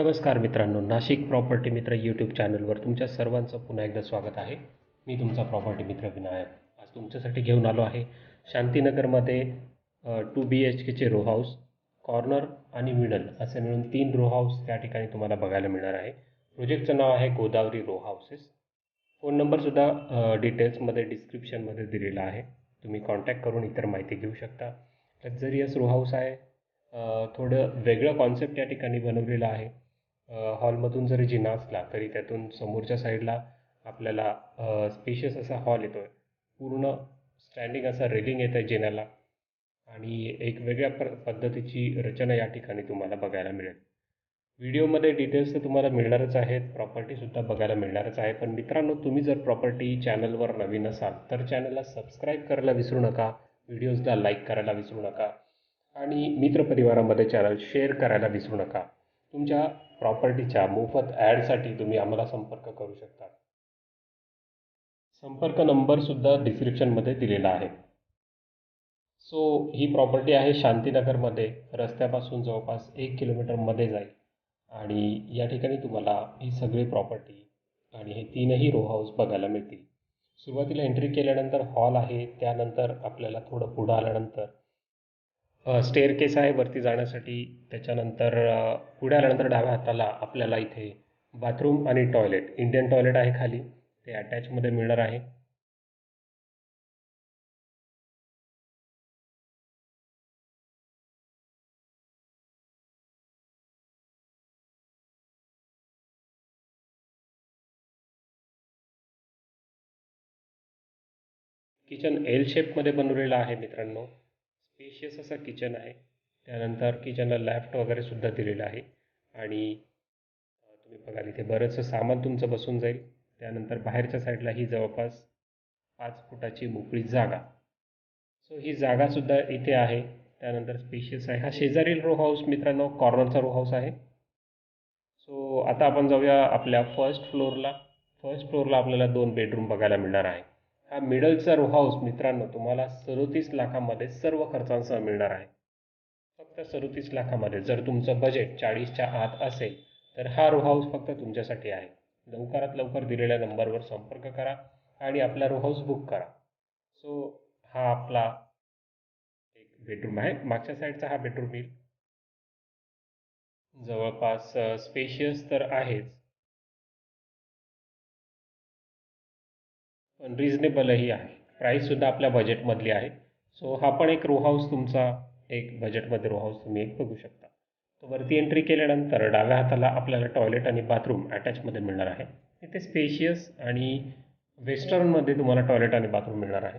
नमस्कार मित्रांनो नाशिक प्रॉपर्टी मित्र यूट्यूब चॅनलवर तुमच्या सर्वांचं पुन्हा एकदा स्वागत आहे. मी तुमचा प्रॉपर्टी मित्र विनायक. आज तुमच्यासाठी घेऊन आलो आहे शांतीनगरमध्ये टू बी एच केचे रो हाऊस कॉर्नर आणि मिडल असे मिळून तीन रो हाऊस त्या ठिकाणी तुम्हाला बघायला मिळणार आहे. प्रोजेक्टचं नाव आहे गोदावरी रो हाऊसेस फोन नंबरसुद्धा डिटेल्समध्ये डिस्क्रिप्शनमध्ये दिलेला आहे. तुम्ही कॉन्टॅक्ट करून इतर माहिती घेऊ शकता. लक्झरियस रो हाऊस आहे. थोडं वेगळं कॉन्सेप्ट या ठिकाणी बनवलेलं आहे. हॉलमधून जरी जिना असला तरी त्यातून समोरच्या साईडला आपल्याला स्पेशियस असा हॉल येतो आहे पूर्ण स्टँडिंग असा रेलिंग येतं आहे जिन्याला. आणि एक वेगळ्या प पद्धतीची रचना या ठिकाणी तुम्हाला बघायला मिळेल. व्हिडिओमध्ये डिटेल्स तर तुम्हाला मिळणारच आहेत. प्रॉपर्टीसुद्धा बघायला मिळणारच आहे. पण मित्रांनो तुम्ही जर प्रॉपर्टी चॅनलवर नवीन असाल तर चॅनलला सबस्क्राईब करायला विसरू नका. व्हिडिओजला लाईक करायला विसरू नका. आणि मित्रपरिवारामध्ये चॅनल शेअर करायला विसरू नका. तुमच्या प्रॉपर्टीच्या मोफत ॲडसाठी तुम्ही आम्हाला संपर्क करू शकता संपर्क नंबरसुद्धा डिस्क्रिप्शनमध्ये दिलेला आहे. सो ही प्रॉपर्टी आहे शांतीनगरमध्ये. रस्त्यापासून जवळपास एक किलोमीटरमध्ये जाईल. आणि या ठिकाणी तुम्हाला ही सगळी प्रॉपर्टी आणि हे तीनही रो हाऊस बघायला मिळतील. सुरुवातीला एंट्री केल्यानंतर हॉल आहे. त्यानंतर आपल्याला थोडं पुढं आल्यानंतर स्टेअर केस आहे वरती जाण्यासाठी. त्याच्यानंतर पुढे आल्यानंतर डाव्या हाताला आपल्याला इथे बाथरूम आणि टॉयलेट इंडियन टॉयलेट आहे खाली. ते अटॅचमध्ये मिळणार आहे. किचन एल शेपमध्ये बनवलेलं आहे मित्रांनो. स्पेशियस असा किचन आहे. त्यानंतर किचनला लॅफ्ट वगैरे सुद्धा दिलेलं आहे. आणि तुम्ही बघाल इथे बरंचसं सामान तुमचं बसून जाईल. त्यानंतर बाहेरच्या साईडला ही जवळपास पाच फुटाची मोकळी जागा. सो ही जागासुद्धा इथे आहे. त्यानंतर स्पेशियस आहे. हा शेजारील रो हाऊस मित्रांनो कॉर्नरचा रो हाऊस आहे. सो आता आपण जाऊया आपल्या फर्स्ट फ्लोअरला फर्स्ट फ्लोअरला आपल्याला दोन बेडरूम बघायला मिळणार आहे. हा मिडलचा रो हाऊस मित्रांनो तुम्हाला सदोतीस लाखामध्ये सर्व खर्चांसह मिळणार आहे. फक्त सदोतीस लाखामध्ये जर तुमचं बजेट चाळीसच्या आत असेल तर हा रो हाऊस फक्त तुमच्यासाठी आहे. लवकरात लवकर दिलेल्या नंबरवर संपर्क करा आणि आपला रो हाऊस बुक करा. सो हा आपला एक बेडरूम आहे. मागच्या साईडचा हा बेडरूम येईल. जवळपास स्पेशियस तर आहेच. पण रिजनेबलही आहे. प्राईससुद्धा आपल्या बजेटमधली आहे. सो हा पण एक रो हाऊस तुमचा एक बजेटमध्ये रो हाऊस तुम्ही एक बघू शकता. तो वरती एंट्री केल्यानंतर डाव्या हाताला आपल्याला टॉयलेट आणि बाथरूम अटॅचमध्ये मिळणार आहे. इथे स्पेशियस आणि वेस्टर्नमध्ये तुम्हाला टॉयलेट आणि बाथरूम मिळणार आहे.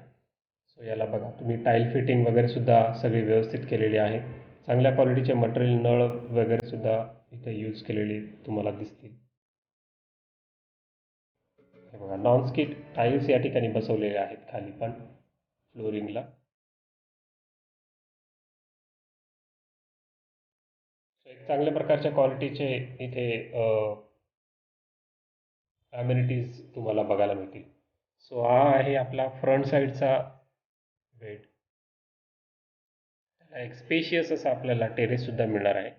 सो याला बघा. तुम्ही टाईल फिटिंग वगैरेसुद्धा सगळी व्यवस्थित केलेली आहे. चांगल्या क्वालिटीचे मटेरियल नळ वगैरेसुद्धा इथे यूज केलेली तुम्हाला दिसतील. हे बघा नॉन स्किट टाईल्स या ठिकाणी बसवलेले आहेत खाली पण फ्लोरिंगला. एक चांगल्या प्रकारच्या क्वालिटीचे इथे ॲम्युनिटीज तुम्हाला बघायला मिळतील. सो हा आहे आपला फ्रंट साईडचा बेड त्याला एक स्पेशियस असा आपल्याला टेरेससुद्धा मिळणार आहे.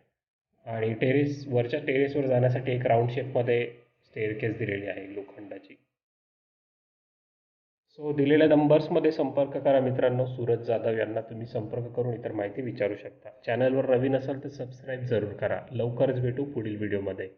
आणि टेरेस वरच्या टेरेसवर जाण्यासाठी एक राऊंड शेपमध्ये स्टेअरकेस दिलेली आहे लोखंडाची. सो दिलेल्या नंबर्समध्ये संपर्क करा मित्रांनो. सूरज जाधव यांना तुम्ही संपर्क करून इतर माहिती विचारू शकता. चॅनलवर नवीन असाल तर सबस्क्राईब जरूर करा. लवकरच भेटू पुढील व्हिडिओमध्ये